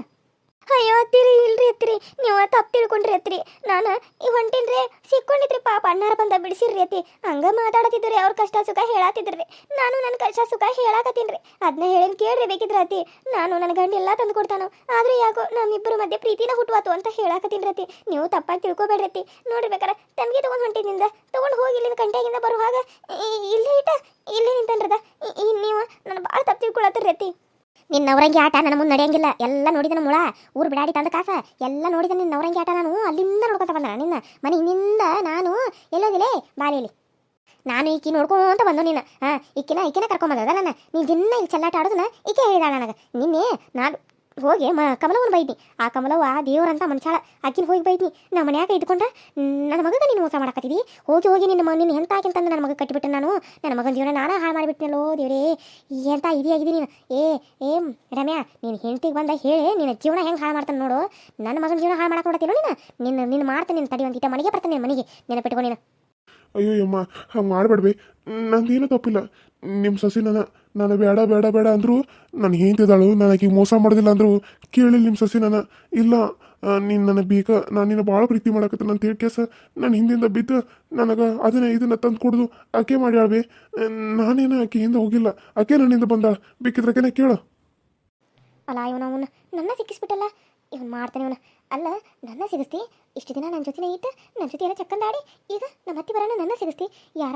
ಅಯ್ಯೋ, ಅತ್ತಿರಿ, ಇಲ್ರಿ ಅತ್ತಿರಿ. ನೀವು ತಪ್ಪು ತಿಳ್ಕೊಂಡ್ರಿ ಅತ್ತಿರಿ. ನಾನು ಈ ಹೊಂಟಿನ್ರಿ ಸಿಕ್ಕೊಂಡಿದ್ರಿ ಪಾಪ. ಅಣ್ಣಾರ ಬಂದ ಬಿಡಿಸಿರ್ರಿ ಅತಿ ಹಂಗ ಮಾತಾಡತಿದ್ರಿ ಅವ್ರ ಕಷ್ಟ ಸುಖ ಹೇಳಾತಿದ್ರಿ. ನಾನು ನನ್ನ ಕಷ್ಟ ಸುಖ ಹೇಳಾಕತ್ತೀನ್ರಿ. ಅದನ್ನ ಹೇಳಿನ್ ಕೇಳ್ರಿ ಬೇಕಿದ್ರ ಅತಿ ನಾನು ನನ್ನ ಗಂಡ ಎಲ್ಲ ತಂದು ಕೊಡ್ತಾನು. ಆದ್ರೆ ಯಾಕೋ ನಮ್ಮಿಬ್ಬರ ಮಧ್ಯೆ ಪ್ರೀತಿನ ಹುಟ್ಟುವಾತು ಅಂತ ಹೇಳಾಕತ್ತೀನ್ರಿ ಅತಿ ನೀವು ತಪ್ಪಾಗಿ ತಿಳ್ಕೊಬೇಡ್ರಿ ಅತಿ ನೋಡ್ರಿ ಬೇಕಾರ, ತಮಗೆ ತಗೊಂಡ್ ಹೊಂಟಿನಿಂದ ತಗೊಂಡ್ ಹೋಗಿ ಇಲ್ಲಿಂದ ಕಂಟ್ಯಾಗಿಂದ ಬರುವಾಗ ಇಲ್ಲೇ ಇಟ್ಟ, ಇಲ್ಲೇ ನಿಂತನ್ರದ. ನೀವು ನನ್ನ ಭಾಳ ತಪ್ಪು ತಿಳ್ಕೊಳತ್ತೀರಿ ಅತ್ತಿ. ನಿನ್ನ ನವರಂಗಿ ಆಟ ನನ್ನ ಮುಂದೆ ನಡೆಯಂಗಿಲ್ಲ. ಎಲ್ಲ ನೋಡಿದ ಮುಳ ಊರು ಬಿಡಾಡಿ ತಂದ ಕಾಸ. ಎಲ್ಲ ನೋಡಿದ ನಿನ್ನ ನವರಂಗಿ ಆಟ ನಾನು. ಅಲ್ಲಿಂದ ನೋಡ್ಕೊತ ಬಂದ ನಿನ್ನ. ಮನೆ ಹಿಂದಿಂದ ನಾನು ಎಲ್ಲೋದಿಲ್ಲೇ ಬಾಲಿಲಿ ನಾನು ಈಕಿ ನೋಡ್ಕೊಂತ ಬಂದು ನೀನು ಹಾಂ, ಈಕಿನ ಈಕಿನ ಕರ್ಕೊಂಬಂದದ ನನ್ನ. ನೀನು ದಿನ ಈ ಚೆಲ್ಲಾಟ ಆಡೋದನ್ನ ಈಕೆ ಹೇಳಿದಾಳ ನನಗೆ. ನಿನ್ನೆ ನಾನು ಹೋಗಿ ಮ ಕಮಲವನ್ನ ಬೈದ್ನಿ. ಆ ಕಮಲವ್ವ ದೇವರಂತ ಮನುಷ್ಯಾಳ ಆಕಿನ ಹೋಗಿ ಬೈದ್ನಿ. ನಮ್ಮ ಮನ್ಯಾಗ ಇದ್ಕೊಂಡ, ನನ್ನ ಮಗಗೆ ನೀನು ಮೋಸ ಮಾಡಕತ್ತಿದಿ? ಹೋಗಿ ಹೋಗಿ ನಿನ್ನ ನಿನ್ನ ಎಂತ ಹಾಕಿಂತಂದು ನನ್ನ ಮಗ ಕಟ್ಟಿಬಿಟ್ಟೆ ನಾನು. ನನ್ನ ಮಗನ ಜೀವನ ನಾನು ಹಾಳು ಮಾಡಿಬಿಟ್ನಲ್ಲೋ ದೇವ್ರೇ. ಎಂತ ಇದಿಯಾಗಿದ್ದೀನಿ ನೀನು? ಏ ಏ ರಮ್ಯಾ, ನೀನು ಹೆಂಡತಿಗೆ ಬಂದ ಹೇಳಿ ನಿನ್ನ ಜೀವನ ಹೆಂಗೆ ಹಾಳು ಮಾಡ್ತಾನೆ ನೋಡು. ನನ್ನ ಮಗನ ಜೀವನ ಹಾಳು ಮಾಡಕ್ಕೆ ನೋಡತ್ತಿಲ್ಲ ನೀನು? ನಿನ್ನ ನಿನ್ನ ಮಾಡ್ತಾನೆ ನಿನ್ನ ತಡಿ ಒಂದಿಟ ಮನೆಗೆ ಬರ್ತಾನೆ ನಿನ್ನ ಮನೆಗೆ ನೆನಪಿಟ್ಕೊ ನೀನು. ಅಯ್ಯೋ ಯಮ್ಮ, ಹಂಗೆ ಮಾಡಬೇಡ್ಬಿ ನಂದೇನು ತಪ್ಪಿಲ್ಲ. ನಿಮ್ಮ ಸಸಿ ನನ್ನ ನಾನು ಬೇಡ ಬೇಡ ಬೇಡ ಅಂದರು, ನಾನು ಹೇಳ್ತಿದ್ದಾಳು ನನಗೆ ಮೋಸ ಮಾಡೋದಿಲ್ಲ ಅಂದರು, ಕೇಳಿ ನಿಮ್ಮ ಸಸಿ ನನ್ನ ಇಲ್ಲ ನೀನು ನನಗೆ ಬೀಕ, ನಾನು ನಿನ್ನ ಭಾಳ ಪ್ರೀತಿ ಮಾಡಕತ್ತ ನನ್ನ ತೇಟ್ ಕೇಸ ನಾನು ಹಿಂದಿಂದ ಬಿದ್ದು ನನಗೆ ಅದನ್ನ ಇದನ್ನು ತಂದು ಕೊಡೋದು ಆಕೆ ಮಾಡ್ಯಾಳ್ಬಿ ನಾನೇನು ಆಕೆ ಹಿಂದೆ ಹೋಗಿಲ್ಲ. ಆಕೆ ನನ್ನಿಂದ ಬಂದಾಳ. ಬೇಕಿದ್ರೆ ಆಕೆನ ಕೇಳು. ಅಲ್ಲ ಇವನು ಅವನು ನನ್ನ ಸಿಕ್ಕಿಸ್ಬಿಟ್ಟಲ್ಲ. ಇವನು ಮಾಡ್ತಾನೆ ಇವನು. ಅಲ್ಲ, ನನ್ನ ಸಿಗಿಸ್ತಿ? ಇಷ್ಟು ದಿನ ನನ್ನ ಜೊತೆನೇ ಇತ್ತು ನನ್ನ ಜೊತೆ ಎಲ್ಲ ಚಕ್ಕಂದಾಡಿ ಈಗ ನಮ್ಮ ಹತ್ತಿ ಬರೋಣ ನನ್ನ ಸಿಗಿಸ್ತಿ? ಯಾರ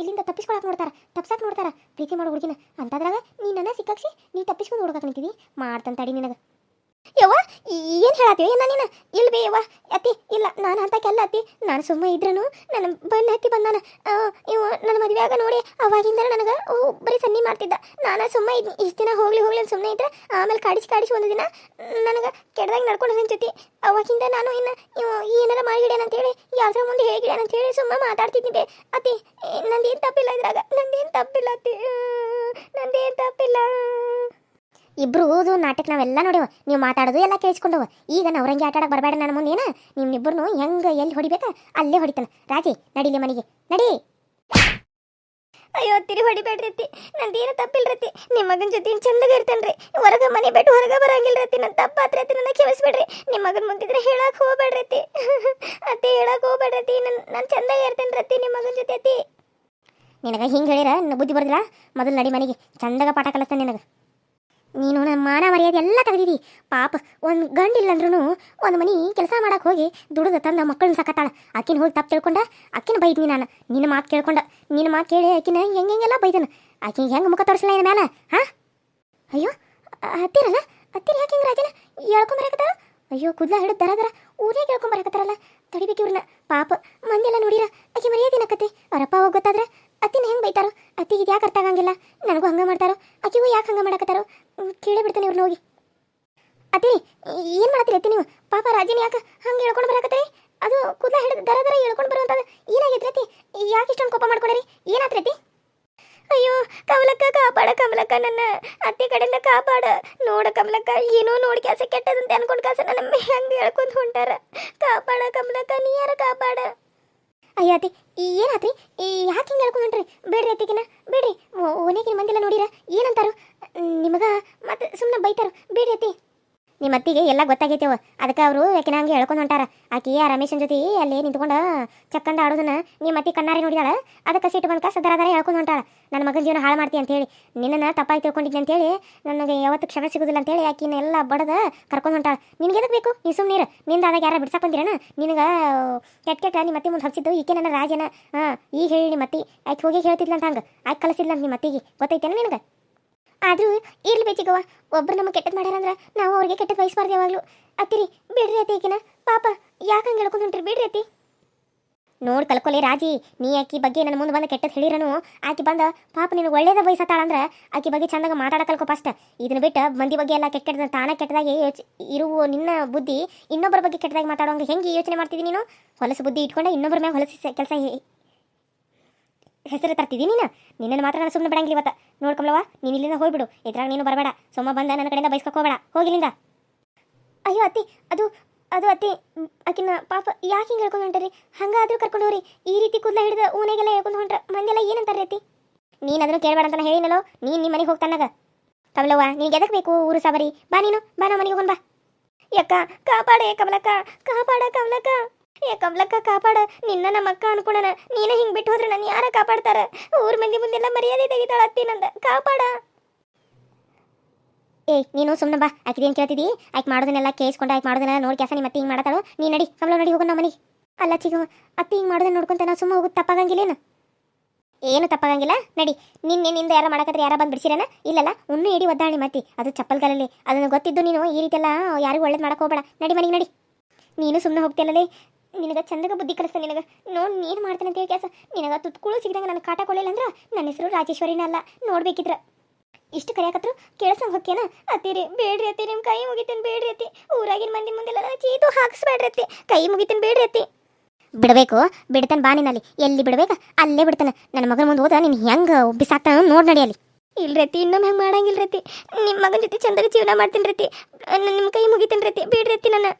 ಇಲ್ಲಿಂದ ತಪ್ಪಿಸ್ಕೊಳಕ್ಕೆ ನೋಡ್ತಾರ ತಪ್ಸಕ್ಕೆ ನೋಡ್ತಾರ, ಪ್ರೀತಿ ಮಾಡೋ ಹುಡುಗಿನ. ಅಂತದ್ರಾಗ ನೀ ನನ್ನ ಸಿಕ್ಕಾಕ್ಸಿ, ನೀ ತಪ್ಪಿಸ್ಕೊಂಡು ಹುಡುಗಕ್ಕೆ ನಿಂತೀವಿ ಮಾಡ್ತಂತಾಡಿ ತಡಿ ನಿನಗೆ. ಯವ್ವ ಏನು ಹೇಳತ್ತೀವಿ ಏನ ನೀನು ಇಲ್ಲ ಬೇ ಯವ್ವ? ಅತ್ತಿ, ಇಲ್ಲ, ನಾನು ಅಂತಕ್ಕೆಲ್ಲ ಅತ್ತಿ. ನಾನು ಸುಮ್ಮ ಇದ್ರನು ನನ್ನ ಬಂದು ಹತ್ತಿ ಬಂದಾನ. ಇವ ನನ್ನ ಮದುವೆಯಾಗ ನೋಡಿ ಅವಾಗಿಂದ ನನಗೆ ಬರೀ ಸನ್ನಿ ಮಾಡ್ತಿದ್ದ. ನಾನು ಸುಮ್ಮ ಇದ್ನಿ ಇಷ್ಟು ದಿನ ಹೋಗ್ಲಿ ಹೋಗ್ಲಿ ಅಂತ ಸುಮ್ಮನೆ ಇದ್ರೆ, ಆಮೇಲೆ ಕಾಡಿಸಿ ಕಾಡಿಸಿ ಒಂದು ದಿನ ನನಗೆ ಕೆಡ್ದಾಗ ನಡ್ಕೊಂಡು ನಿಂತೈತಿ ಅವಾಗಿಂದ ನಾನು ಇನ್ನು ಇವ ಏನಾರ ಅಂತ ಅಂತೇಳಿ ಯಾರ ಮುಂದೆ ಹೇಗಿಡ್ಯಾನ ಅಂತೇಳಿ ಸುಮ್ಮ ಮಾತಾಡ್ತಿದ್ನಿ ಬೇ. ಅತ್ತಿ ನಂದೇನು ತಪ್ಪಿಲ್ಲ ಇದ್ರಾಗ? ನಂದೇನು ತಪ್ಪಿಲ್ಲ ಅತ್ತಿ. ನಂದೇನು ತಪ್ಪಿಲ್ಲ. ಇಬ್ರು ಓದು ನಾಟಕ ನಾವೆಲ್ಲ ನೋಡಿವ. ನೀವು ಮಾತಾಡೋದು ಎಲ್ಲ ಕೇಳಿಸ್ಕೊಂಡವ. ಈಗ ನವರಂಗಿ ಆಟ ಆಡಕ್ಕೆ ಬರಬೇಡ ನನ್ನ ಮುಂದೇನ ನಿಮ್ಮಿಬ್ಬರನ್ನು ಹೆಂಗೆ ಎಲ್ಲಿ ಹೊಡಿಬೇಕಾ? ಅಲ್ಲೇ ಹೊಡಿತಾನೆ. ರಾಜಿ ನಡಿಲಿ ಮನೆಗೆ. ನಡಿ. ಅಯ್ಯೋ ತಿರಿ ಹೊಡಿಬೇಡ್ರಿ ಅತ್ತಿ. ನಂದೇನು ತಪ್ಪಿಲ್ರತಿ ನಿಮ್ಮ ಮಗನ ಜೊತೆ ಚಂದಗ ಇರ್ತೇನ್ರಿ. ಹೊರಗೆ ಮನೆ ಬಿಟ್ಟು ಹೊರಗೆ ಬರಂಗಿಲ್ರತಿ ನನ್ನ ತಪ್ಪಾತ್ರತಿ ನನ್ನ ಕೇಳಿಸ್ಬೇಡ್ರಿ ನಿಮ್ಮ ಮಗನ ಮುಂದಿದ್ರೆ ಹೇಳಕ್ ಹೋಗ್ಬೇಡ್ರತಿ ಅತ್ತಿ. ಹೇಳಕ್ಕೆ ಹೇಳಕ್ ಹೋಗ್ಬೇಡ್ರತಿ ನನ್ನ ನಾನು ಚಂದಾಗ ಇರ್ತೇನೆ ರತಿ ನಿಮ್ಮ ಮಗನ ಜೊತೆ ಅತಿ ನಿನಗೆ ಹಿಂಗೆ ಹೇಳಿರ? ನ ಬುದ್ಧಿ ಬರ್ದಿಲ್ಲ? ಮೊದಲು ನಡಿ ಮನೆಗೆ. ಚಂದಗ ಪಾಠ ಕಲಿಸ್ತಾನೆ ನಿನಗೆ. ನೀನು ನನ್ನ ಮಾನ ಮರ್ಯಾದೆ ಎಲ್ಲ ತೆಗೆದಿದ್ದಿ ಪಾಪ, ಒಂದು ಗಂಡಿಲ್ಲಂದ್ರೂ ಒಂದು ಮನೆ ಕೆಲಸ ಮಾಡಕ್ಕೆ ಹೋಗಿ ದುಡಿದು ತಂದ ಮಕ್ಕಳನ್ನ ಸಾಕತ್ತಾಳ. ಅಕ್ಕಿನ ಹೋಗಿ ತಪ್ಪು ತಿಳ್ಕೊಂಡ ಅಕ್ಕಿನ ಬೈದ್ನಿ ನಾನು. ನಿನ್ನ ಮಾತು ಕೇಳ್ಕೊಂಡ. ನಿನ್ನ ಮಾತು ಕೇಳಿ ಆಕಿನ ಹೆಂಗೆಲ್ಲ ಬೈದನು. ಆಕಿನ ಹೆಂಗೆ ಮುಖ ತೋರಿಸಲ್ಲ ಏನು ಮೇಲೆ ಹಾಂ? ಅಯ್ಯೋ ಹತ್ತಿರಲ್ಲ ಹತ್ತಿರ ಯಾಕೆ ಹಿಂಗೆ ರಾಜನ? ಹೇಳ್ಕೊಂಬರಕತ್ತಾರ ಅಯ್ಯೋ, ಕುದ್ಲ ಹಿಡಿದು ದರ ದರ. ಊರೇ ಕೇಳ್ಕೊಂಬರಕತ್ತಾರಲ್ಲ ತಡಿಬೇಕು ಇವ್ರನ್ನ. ಪಾಪ ಮಂದೆಲ್ಲ ನೋಡಿರ, ಆಕೆ ಮರ್ಯಾದೆ ನಕ್ಕತ್ತೆ ಅವರಪ್ಪ ಹೋಗಿ ಗೊತ್ತಾದ್ರೆ ಅತ್ತಿನ ಹೆಂಗೆ ಬೈತಾರೋ? ಅತ್ತಿಗೆ ಯಾಕೆ ಅರ್ಥ ಆಗಂಗಿಲ್ಲ? ನನಗೂ ಹಂಗೆ ಮಾಡ್ತಾರೋ? ಆಕೆಗೂ ಯಾಕೆ ಹಂಗೆ ಮಾಡಕತ್ತಾರೋ? ಕೇಳೇ ಬಿಡ್ತೇನೆ ಇವ್ರನ್ನ ಹೋಗಿ. ಅತ್ತಿ ಏನು ಮಾಡತ್ತೀರಿ ಅತ್ತಿ ನೀವು? ಪಾಪ ರಾಜಿನ ಯಾಕೆ ಹಂಗೆ ಹೇಳ್ಕೊಂಡು ಬರಕತ್ತೀರಿ? ಅದು ಕೂದಲ ಹಿಡಿದು ದರ ದರ ಹೇಳ್ಕೊಂಡು ಬರುವಂಥದ್ದು ಏನಾಗೈತ್ರಿ ಅತ್ತಿ? ಯಾಕೆ ಇಷ್ಟೊಂದು ಕೋಪ ಮಾಡ್ಕೊಂಡ್ರಿ? ಏನಾತ್ರಿ ಅಯ್ಯೋ, ಕಮಲಕ್ಕ ಕಾಪಾಡ, ಕಮಲಕ್ಕ ನನ್ನ ಅತ್ತೆ ಕಡೆಯಿಂದ ಕಾಪಾಡ. ನೋಡ ಕಮಲಕ್ಕ, ಏನೋ ನೋಡಿ ಕೆಲಸ ಕೆಟ್ಟದಂತೆ ಅನ್ಕೊಂಡು ಕಾಸ ನನ್ನ ಹೆಂಗೆ ಹೇಳ್ಕೊಂಡು ಹೊಂಟಾರ. ಕಾಪಾಡ ಕಮಲಕ್ಕ, ನೀ ಯಾರ ಕಾಪಾಡ? ಅಯ್ಯ ಅತ್ತಿ ಏನಾತ್ರಿ? ಯಾಕೆ ಹಿಂಗೆ ಹೇಳ್ಕೊಂಡ್ರಿ ಬೇಡ್ರಿ ಅತ್ತಿಗಿನ, ಬೇಡ್ರಿ. ಓನೇಗಿನ ಮಂದಿಲ್ಲ ನೋಡಿರ? ಏನಂತಾರು? ನಿಮಗ ಮತ್ತೆ ಸುಮ್ಮನೆ ಬೈತಾರ? ಬೇಡ್ರಿ ಅತ್ತಿ. ನಿಮ್ಮ ಅತ್ತಿಗೆ ಎಲ್ಲ ಗೊತ್ತಾಗೈತೆವ ಅದಕ್ಕೆ ಅವರು ಯಾಕೆನಂಗೆ ಹೇಳ್ಕೊಂಡು ಹೊಂಟಾರ. ಆಕಿ ಆ ರಮೇಶನ್ ಜೊತೆ ಅಲ್ಲಿ ನಿಂತ್ಕೊಂಡು ಚಕ್ಕಂದ ಆಡೋದನ್ನ ನಿಮ್ಮ ಅತ್ತಿ ಕಣ್ಣಾರಿ ನೋಡಿದಾಳ? ಅದಕ್ಕೆ ಸಿಟ್ಟು ಬಂದ ಕಾಸ ದರ ದರ ಹೇಳ್ಕೊಂಡು ಹೊಂಟಾಳ. ನನ್ನ ಮಗನ ಜೀವನ ಹಾಳು ಮಾಡ್ತಿ ಅಂತೇಳಿ. ನಿನ್ನನ್ನು ತಪ್ಪಾಗಿ ತಿಳ್ಕೊಂಡಿದ್ದೆ ಅಂತೇಳಿ ನನಗೆ ಯಾವತ್ತು ಕ್ಷಮೆ ಸಿಗೋದಿಲ್ಲ ಅಂತೇಳಿ ಆಕಿನ ಎಲ್ಲ ಬಡದ ಕರ್ಕೊಂಡು ಹೊಂಟಾಳ. ನಿನಗೆ ಎದಕ್ಕೆ ಬೇಕು? ನೀ ಸುಮ್ಮನೆ ನಿಂದ ಆದಾಗ ಯಾರು ಬಿಡ್ಸಕ್ಕೆ ಬಂದಿರಣ ನಿನಗೆ ಕೆಟ್ಟ ಕೆಟ್ಟ ನಿಮ್ಮ ಅತ್ತಿ ಮುಂದೆ ಹಚ್ಚಿದ್ದು ಈಕೆ ನನ್ನ ರಾಜನ. ಹಾಂ ಈಗ ಹೇಳಿ ನಿಮ್ಮ ಅತ್ತಿ. ಆಕೆ ಹೋಗಿ ಹೇಳ್ತಿದ್ಲಂತ ಹಂಗೆ. ಆಕೆ ಕಲಿಸಿದ್ಲಂತ ನಿಮ್ಮ ಅತ್ತಿಗೆ. ಗೊತ್ತೈತೇನ ನಿನಗೆ? ಆದ್ರೂ ಇರ್ಲಿ ಬೇಚಿಗವ್ವ ಒಬ್ರು ನಮಗೆ ಕೆಟ್ಟದ್ ಮಾಡ್ಯಾರಂದ್ರೆ ನಾವು ಅವ್ರಿಗೆ ಕೆಟ್ಟದ್ ಬಯಸ್ಬಾರ್ದು ಯಾವಾಗಲೂ. ಅತ್ತಿರಿ, ಬಿಡ್ರಿ ಅತಿ ಈಗಿನ ಪಾಪ, ಯಾಕೆ ಹೇಳ್ಕೊಂಡು ಹೊಂಟ್ರಿ? ಬಿಡ್ರಿ ಅತ್ತಿ. ನೋಡಿ ಕಲ್ಕೊಲಿ ರಾಜಿ, ನೀ ಆಕಿ ಬಗ್ಗೆ ನನ್ನ ಮುಂದೆ ಬಂದು ಕೆಟ್ಟದ್ದು ಹೇಳಿರನು. ಆಕಿ ಬಂದ, ಪಾಪ ನಿನ್ಗೆ ಒಳ್ಳೇದ ಅಂದ್ರೆ ಆಕಿ ಬಗ್ಗೆ ಚಂದಾಗ ಮಾತಾಡ ಕಲ್ಕೊ ಫಸ್ಟ್. ಇದನ್ನ ಬಿಟ್ಟು ಮಂದಿ ಬಗ್ಗೆ ಎಲ್ಲ ಕೆಟ್ಟ ಕೆಟ್ಟದ ತಾನ ಕೆಟ್ಟದಾಗಿ ಯೋಚ, ಇರುವ ನಿನ್ನ ಬುದ್ಧಿ ಇನ್ನೊಬ್ಬರ ಬಗ್ಗೆ ಕೆಟ್ಟದಾಗಿ ಮಾತಾಡೋಂಗೆ ಹೆಂಗೆ ಯೋಚನೆ ಮಾಡ್ತಿದ್ದೀನಿ ನೀನು? ಹೊಲಸು ಬುದ್ಧಿ ಇಟ್ಕೊಂಡೆ ಇನ್ನೊಬ್ಬರ ಮೇಲೆ ಹೊಲಸು ಕೆಲಸ ಹೆಸರು ತರ್ತಿದ್ದೀನಿ ನೀನು? ನಿನ್ನನ್ನು ಮಾತ್ರ ನಾನು ಸುಮ್ಮನೆ ಬಿಡಂಗಿಲ್ಲ ಇವತ್ತು. ನೋಡ್ಕೊಂಬ್ಲವ ನೀನು ಇಲ್ಲಿಂದ ಹೋಗ್ಬಿಡು. ಇದ್ರಾಗ ನೀನು ಬರಬೇಡ. ಸೊಮ್ಮ ಬಂದ ನನ್ನ ಕಡೆಯಿಂದ ಬೈಸ್ಕೊಕ್ ಹೋಗಬೇಡ. ಹೋಗಿಲ್ಲಿಂದ ಅಯ್ಯೋ ಅತ್ತಿ, ಅದು ಅದು ಅತ್ತಿ, ಆಕಿನ ಪಾಪ ಯಾಕೆ ಹಿಂಗೆ ಹೇಳ್ಕೊಂಡು ಹೊಂಟ್ರಿ? ಹಂಗಾದ್ರೂ ಕರ್ಕೊಂಡು ಹೋಗ್ರಿ. ಈ ರೀತಿ ಕೂದಲ ಹಿಡಿದು ಊನೆಗೆಲ್ಲ ಹೇಳ್ಕೊಂಡು ಹೊಂಟ್ರ, ಮಂದೆಲ್ಲ ಏನಂತಾರೆ ಅತ್ತಿ? ನೀನು ಅದನ್ನು ಕೇಳಬೇಡ ಅಂತ ಹೇಳಿನಲ್ಲೋ? ನೀನು ನಿಮ್ಮ ಮನೆಗೆ ಹೋಗ್ತಾನಾಗ ಕಮಲವ್ವ, ನಿನಗೆ ಎದಕ್ಕೆ ಬೇಕು ಊರು ಸಾಬರಿ ಬಾ ನೀನು, ಬಾ ನಮ್ಮ ಮನೆಗೆ ಹೋಗೋಣ ಬಾ. ಯಕ್ಕ, ಕಾಪಾಡೆ ಕಮಲಕ್ಕ, ಕಾಪಾಡ ಕಮಲಕ್ಕ. ಏ ಕಮಲಕ್ಕ, ಕಾಪಾಡ. ನಿನ್ನ ನಮ್ಮ ಅಕ್ಕ ಅನ್ಕೊಳನ ನೀನೇ ಹಿಂಗ್ ಬಿಟ್ಟು ಹೋದ್ರೆ ನನ್ನ ಯಾರ ಕಾಪಾಡ್ತಾರ? ಊರ್ ಮಂದಿ ಮುಂದೆಲ್ಲ ಮರ್ಯಾದೆ ತೆಗಿತಾಳ ಅತ್ತಿ ಕಾಪಾಡ. ಏ, ನೀನು ಸುಮ್ಮನೆ ಬಾ. ಆಕಿದೇನು ಕೇಳ್ತಿದ್ದಿ ಆಯ್ಕೆ ಮಾಡೋದನ್ನೆಲ್ಲ ಕೇಳಿಸ್ಕೊಂಡು, ಆಯ್ಕೆ ಮಾಡೋದನ್ನೆಲ್ಲ ನೋಡಿ ಕೆಲಸ ನಿಮ್ಮ ಅತ್ತಿ ಹಿಂಗೆ ಮಾಡತಾಳು. ನೀ ನಡಿ, ಕಮಲ ನಡಿ ಹೋಗೋಣ ಮನೆ ಅಲ್ಲ ಚಿಗ, ಅತ್ತಿ ಹಿಂಗ್ ಮಾಡೋದನ್ನ ನೋಡ್ಕೊಂತ ನಾವು ಸುಮ್ಮನೆ ಹೋಗೋದು ತಪ್ಪಾಗಂಗಿಲ್ಲೇನು? ಏನು ತಪ್ಪಾಗಂಗಿಲ್ಲ? ನಡಿ, ನಿನ್ನೆ ನಿಂದ ಯಾರ ಮಾಡಕತ್ರೆ ಯಾರ ಬಂದು ಬಿಡಿಸಿರೇನ? ಇಲ್ಲಲ್ಲ, ಉಣ್ಣು ಇಡಿ ಒದ್ದಾಳಿ ಮತ್ತಿ. ಅದು ಚಪ್ಪಲ್ಗಳಲ್ಲಿ ಅದನ್ನು ಗೊತ್ತಿದ್ದು ನೀನು ಈ ರೀತಿ ಎಲ್ಲ ಯಾರಿಗೂ ಒಳ್ಳೇದು ಮಾಡಕ್ ಹೋಗಬೇಡ. ನಡಿ ಮನೆಗೆ ನಡಿ. ನೀನು ಸುಮ್ಮನೆ ಹೋಗ್ತಿಲ್ಲಲೇ ನಿನಗೆ ಚಂದಗ ಬುದ್ಧಿ ಕಲಿಸ್ತ ನಿನಗ. ನೋಡಿ ನೀನು ಮಾಡ್ತಾನೆ ಅಂತ ಹೇಳಿ ಕೆಲಸ. ನಿನಗೆ ತುತ್ಕುಳು ಸಿಗ್ದಂಗೆ ನನಗೆ ಕಾಟ ಕೊಡಲಿಲ್ಲ ಅಂದ್ರೆ ನನ್ನ ಹೆಸರು ರಾಜೇಶ್ವರಿನ ಅಲ್ಲ. ನೋಡ್ಬೇಕಿದ್ರ. ಇಷ್ಟು ಕರೆಯಾಕತ್ರು ಕೇಳಿಸ್ದಂಗೆ ಹೊಕ್ಕೇನ ಅತ್ತೀರಿ, ಬೇಡ್ರಿ ಅತ್ತಿ ನಿಮ್ಮ ಕೈ ಮುಗಿತೀನಿ ಬೇಡ್ರಿ ಅತ್ತಿ. ಊರಾಗಿನ ಮಂದಿ ಮುಂದೆಲ್ಲ ಚೀತು ಹಾಕ್ಸ್ಬೇಡ್ರಿ ಅತ್ತಿ. ಕೈ ಮುಗಿತೀನಿ ಬೇಡ್ರಿ ಅತ್ತಿ. ಬಿಡಬೇಕು, ಬಿಡ್ತಾನೆ ಬಾ ನಿನ್ನಲ್ಲಿ ಎಲ್ಲಿ ಬಿಡ್ಬೇಕು, ಅಲ್ಲೇ ಬಿಡ್ತಾನೆ. ನನ್ನ ಮಗನ ಮುಂದೆ ಹೋದ ನೀನು ಹೆಂಗೆ ಬಿಸಾಕ್ತಾನ ನೋಡಿ ನಡಿ ಅಲ್ಲಿ. ಇಲ್ರತಿ ಇನ್ನೊಮ್ಮೆ ಹೆಂಗೆ ಮಾಡಂಗಿಲ್ಲ ರತಿ ನಿಮ್ಮ ಮಗನ ಜೊತೆ ಚಂದಾಗ ಜೀವನ ಮಾಡ್ತೀನಿ ರತಿ ನಿಮ್ಮ ಕೈ ಮುಗಿತೀನಿ ರತಿ ಬೇಡ್ರಿ ಅತ್ತಿ ನನ್ನ.